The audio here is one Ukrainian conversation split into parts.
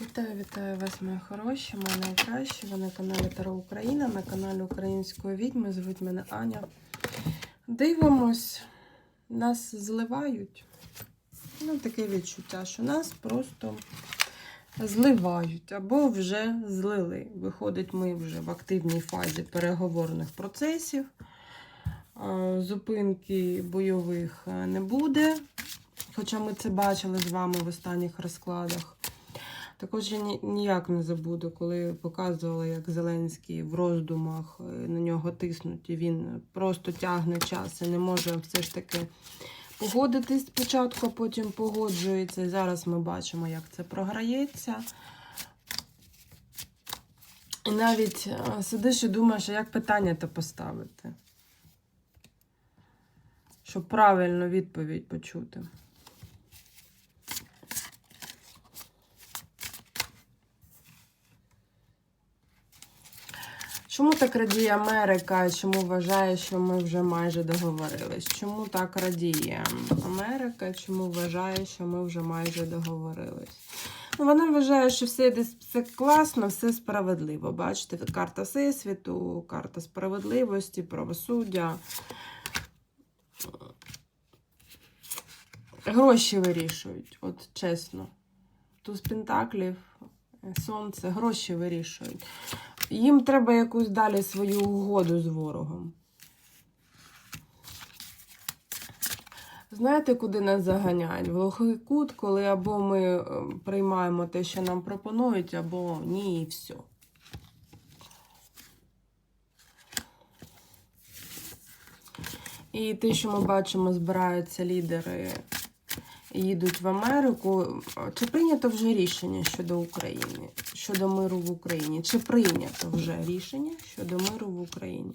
Вітаю, вітаю вас, мої хороші, мої найкращі. Ви на каналі Таро Україна, на каналі Української відьми. Звуть мене Аня. Дивимось, нас зливають. Ну, таке відчуття, що нас просто зливають або вже злили. Виходить, ми вже в активній фазі переговорних процесів. Зупинки бойових е, не буде. Хоча ми це бачили з вами в останніх розкладах. Також я ніяк не забуду, коли показувала, як Зеленський в роздумах е, на нього тиснуть, і він просто тягне час і не може все ж таки погодитись спочатку, а потім погоджується. І зараз ми бачимо, як це програється. І навіть е, сидиш і думаєш, як питання то поставити, щоб правильно відповідь почути. Чому так радіє Америка? Чому вважає, що ми вже майже договорились? Чому так радіє Америка? Чому вважає, що ми вже майже договорились? Ну, вона вважає, що все, десь все класно, все справедливо. Бачите, карта Всесвіту, карта справедливості, правосуддя. Гроші вирішують, от чесно. Туз Пентаклів, сонце, гроші вирішують. Їм треба якусь далі свою угоду з ворогом. Знаєте, куди нас заганяють? В глухий кут, коли або ми е, приймаємо те, що нам пропонують, або ні, і все. І те, що ми бачимо, збираються лідери їдуть в Америку. Чи прийнято вже рішення щодо України, щодо миру в Україні? Чи прийнято вже рішення щодо миру в Україні?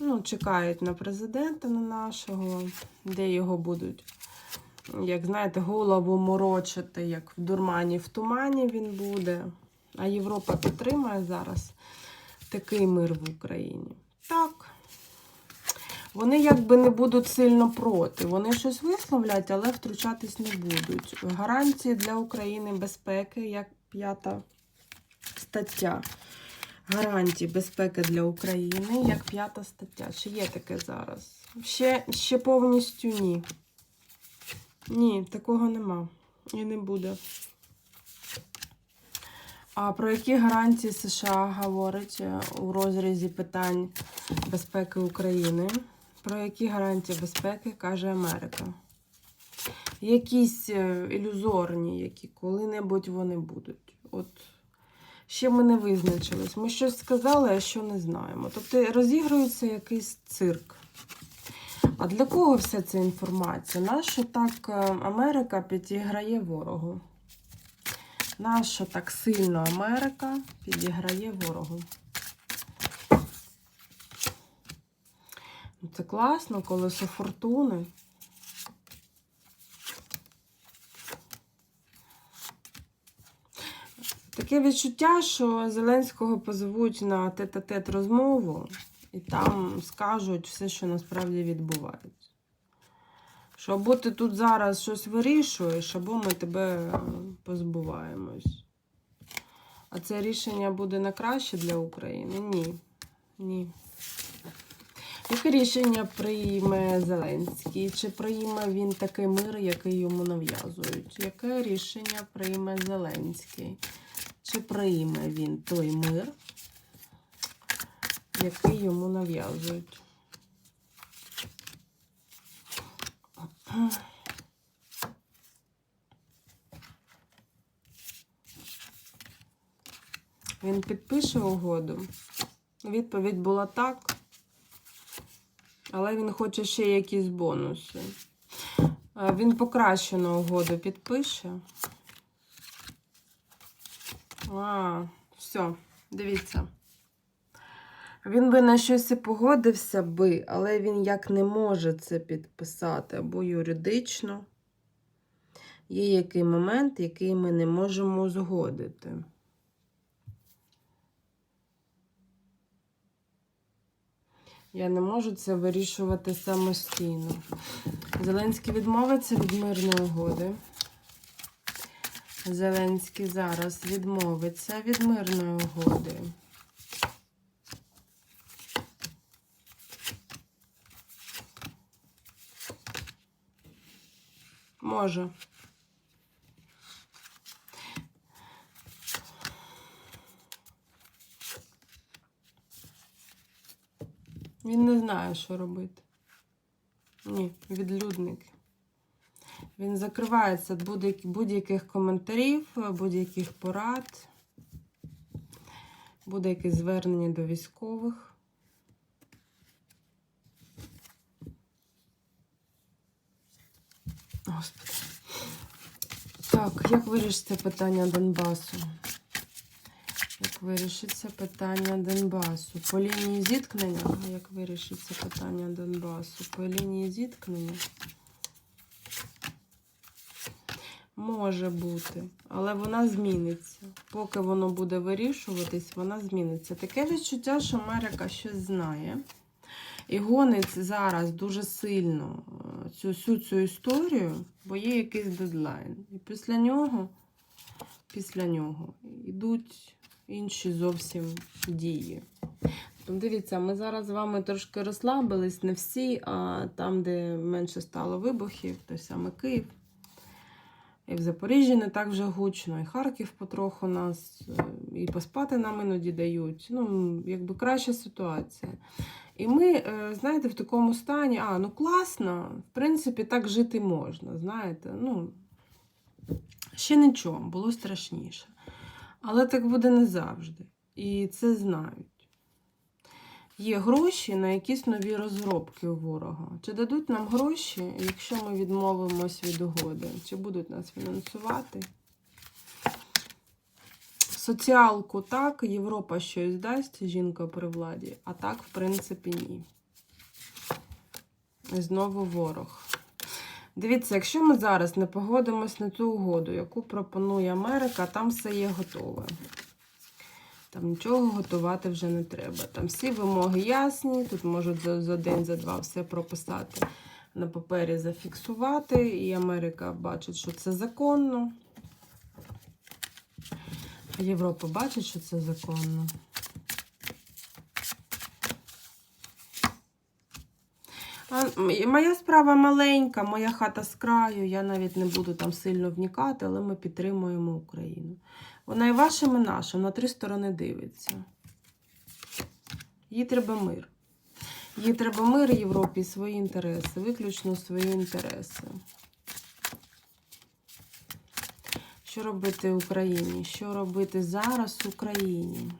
Ну, чекають на президента на нашого, де його будуть, як знаєте, голову морочити, як в дурмані в тумані він буде. А Європа підтримує зараз такий мир в Україні. Так. Вони якби не будуть сильно проти. Вони щось висловлять, але втручатись не будуть. Гарантії для України безпеки, як п'ята стаття. Гарантії безпеки для України, як п'ята стаття. Чи є таке зараз? Ще, ще повністю ні. Ні, такого нема. І не буде. А про які гарантії США говорить у розрізі питань безпеки України? Про які гарантії безпеки каже Америка? Якісь е, ілюзорні, які коли-небудь вони будуть. От ще ми не визначились. Ми щось сказали, а що не знаємо. Тобто розігрується якийсь цирк. А для кого вся ця інформація? Нащо так е, Америка підіграє ворогу? Нащо так сильно Америка підіграє ворогу? Це класно, колесо фортуни. Таке відчуття, що Зеленського позовуть на тет-а-тет розмову, і там скажуть все, що насправді відбувається. Що або ти тут зараз щось вирішуєш, або ми тебе позбуваємось. А це рішення буде на краще для України? Ні. Ні. Яке рішення прийме Зеленський? Чи прийме він такий мир, який йому нав'язують? Яке рішення прийме Зеленський? Чи прийме він той мир, який йому нав'язують? Він підпише угоду. Відповідь була так. Але він хоче ще якісь бонуси. Е, Він покращену угоду підпише. А, все, дивіться. Він би на щось і погодився би, але він як не може це підписати або юридично. Є який момент, який ми не можемо узгодити. Я не можу це вирішувати самостійно. Зеленський відмовиться від мирної угоди. Зеленський зараз відмовиться від мирної угоди. Може. Він не знає, що робити. Ні, відлюдник. Він закривається будь-яких- коментарів, будь-яких порад, буде якесь звернення до військових. Господи. Так, як вирішиться питання Донбасу? Як вирішиться питання Донбасу? По лінії зіткнення? Як вирішиться питання Донбасу? По лінії зіткнення? Може бути, але вона зміниться. Поки воно буде вирішуватись, вона зміниться. Таке відчуття, що Америка щось знає. І гонить зараз дуже сильно е, цю всю цю історію, бо є якийсь дедлайн. І після нього, після нього йдуть інші зовсім дії. Тобто, Дивіться, ми зараз з вами трошки розслабились, не всі, а там, де менше стало вибухів, той саме Київ. І в Запоріжжі не так вже гучно, і Харків потроху нас, е, і поспати нам іноді дають. Ну, якби краща ситуація. І ми, е, знаєте, в такому стані, а, ну класно, в принципі, так жити можна, знаєте. ну, Ще нічого, було страшніше. Але так буде не завжди. І це знають. Є гроші на якісь нові розробки у ворога. Чи дадуть нам гроші, якщо ми відмовимось від угоди? Чи будуть нас фінансувати? Соціалку так, Європа щось дасть, жінка при владі, а так, в принципі, ні. Знову ворог. Дивіться, якщо ми зараз не погодимось на цю угоду, яку пропонує Америка, там все є готове. Там нічого готувати вже не треба. Там всі вимоги ясні, тут можуть за, за день, за два все прописати на папері, зафіксувати. І Америка бачить, що це законно. Європа бачить, що це законно. А, м- Моя справа маленька, моя хата з краю. Я навіть не буду там сильно вникати, але ми підтримуємо Україну. Вона і вашим, і нашим, на три сторони дивиться. Їй треба мир. Їй треба мир Європі свої інтереси, виключно свої інтереси. Що робити Україні? Що робити зараз Україні?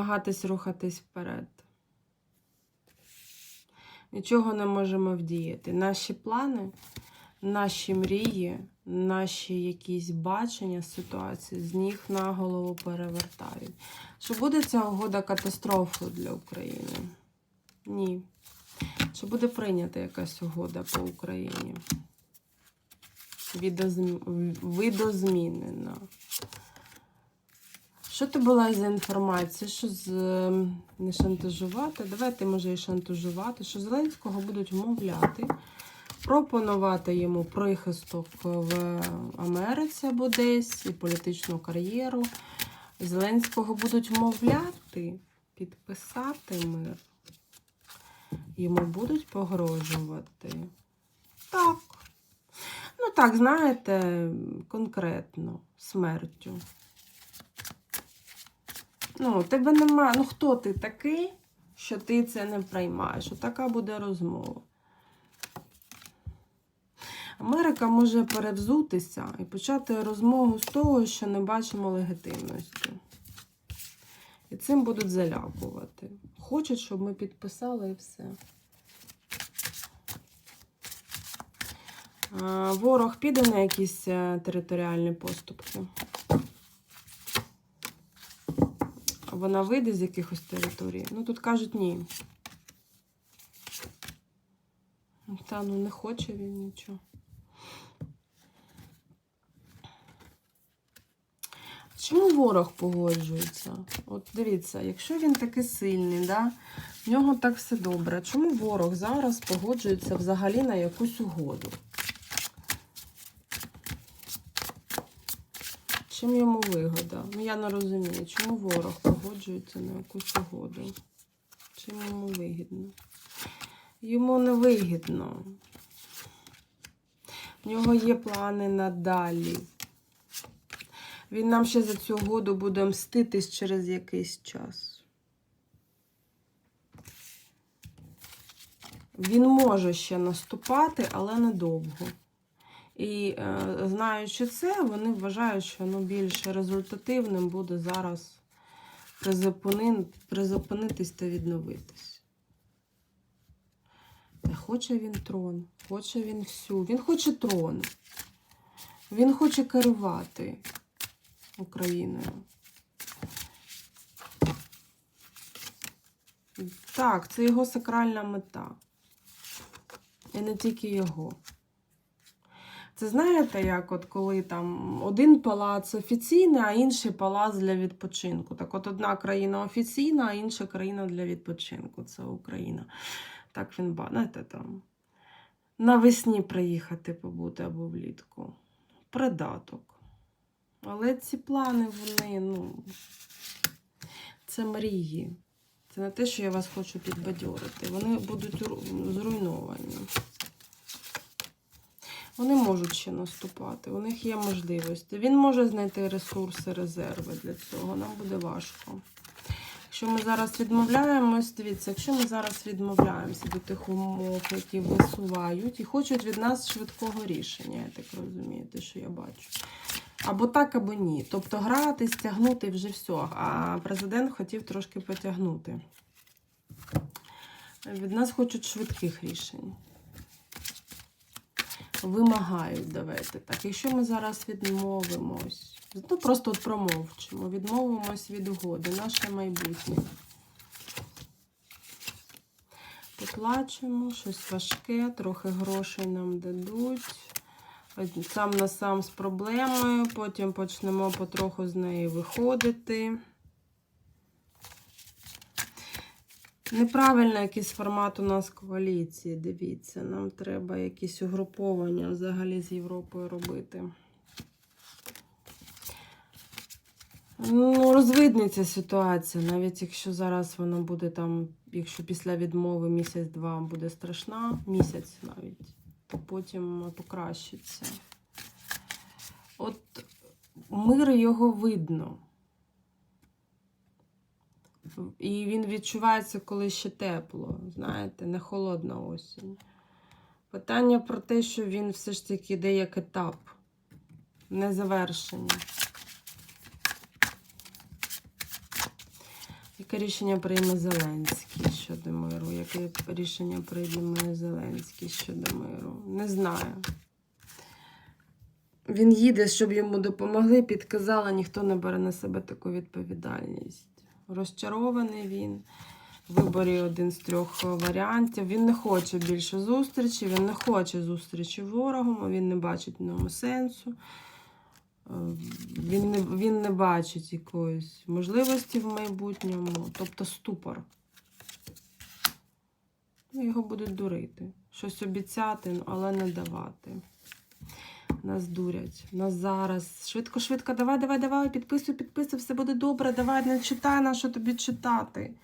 Намагатись рухатись вперед. Нічого не можемо вдіяти. Наші плани, наші мрії, наші якісь бачення ситуації з ніг на голову перевертають. Чи буде ця угода катастрофою для України? Ні. Чи буде прийнята якась угода по Україні? Відозм- Видозмінена. Що то була за інформація? Що з ем, не шантажувати? Давайте, може, і шантажувати, що Зеленського будуть вмовляти, пропонувати йому прихисток в Америці або десь і політичну кар'єру. Зеленського будуть вмовляти підписати мир. Йому будуть погрожувати. Так. Ну так, знаєте, конкретно смертю. Ну, тебе нема. Ну, хто ти такий, що ти це не приймаєш? Отака буде розмова. Америка може перевзутися і почати розмову з того, що не бачимо легітимності. І цим будуть залякувати. Хочуть, щоб ми підписали і все. Ворог піде на якісь е, територіальні поступки. Вона вийде з якихось територій. Ну, тут кажуть ні. Та ну не хоче він нічого. Чому ворог погоджується? От дивіться, якщо він такий сильний, да, в нього так все добре. Чому ворог зараз погоджується взагалі на якусь угоду? Чим йому вигода? Ну я не розумію, чому ворог погоджується на якусь угоду? Чим йому вигідно? Йому не вигідно. В нього є плани надалі. Він нам ще за цю угоду буде мститись через якийсь час. Він може ще наступати, але недовго. І е, знаючи це, вони вважають, що ну, більш результативним буде зараз призупини, призупинитись та відновитись. Хоче він трон, хоче він всю. Він хоче трон. Він хоче керувати Україною. Так, це його сакральна мета. І не тільки його. Це знаєте, як от коли там один палац офіційний, а інший палац для відпочинку. Так от одна країна офіційна, а інша країна для відпочинку. Це Україна. Так він знаєте, там навесні приїхати побути або влітку. Придаток. Але ці плани, вони, ну, це мрії. Це не те, що я вас хочу підбадьорити. Вони будуть зруйновані. Вони можуть ще наступати, у них є можливості. Він може знайти ресурси, резерви для цього. Нам буде важко. Якщо ми зараз відмовляємось, дивіться, якщо ми зараз відмовляємося до тих умов, які висувають, і хочуть від нас швидкого рішення, я так розумію, те, що я бачу. Або так, або ні. Тобто грати, стягнути вже все. А президент хотів трошки потягнути. Від нас хочуть швидких рішень. Вимагають, давайте так. Якщо ми зараз відмовимось, ну просто от промовчимо, відмовимось від угоди, наше майбутнє. Поплачемо, щось важке, трохи грошей нам дадуть. Сам на сам з проблемою, потім почнемо потроху з неї виходити. Неправильно якийсь формат у нас коаліції, дивіться. Нам треба якісь угруповання взагалі з Європою робити. Ну, розвидниться ситуація, навіть якщо зараз вона буде там, якщо після відмови місяць-два буде страшна, місяць навіть, то потім покращиться. От мир його видно. І він відчувається, коли ще тепло, знаєте, не холодна осінь. Питання про те, що він все ж таки йде як етап, не завершення. Яке рішення прийме Зеленський щодо миру? Яке рішення прийме Зеленський щодо миру? Не знаю. Він їде, щоб йому допомогли, підказала, ніхто не бере на себе таку відповідальність. Розчарований він. В виборі один з трьох варіантів. Він не хоче більше зустрічі, він не хоче зустрічі ворогом, він не бачить в ньому сенсу. Він не, він не бачить якоїсь можливості в майбутньому, тобто ступор. Ну, Його будуть дурити. Щось обіцяти, але не давати. Нас дурять. Нас зараз. Швидко, швидко, давай, давай, давай, підписуй, підписуй, все буде добре, давай, не читай, на що тобі читати.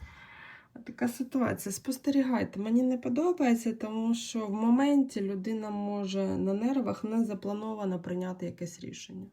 Така ситуація. Спостерігайте, мені не подобається, тому що в моменті людина може на нервах не заплановано прийняти якесь рішення.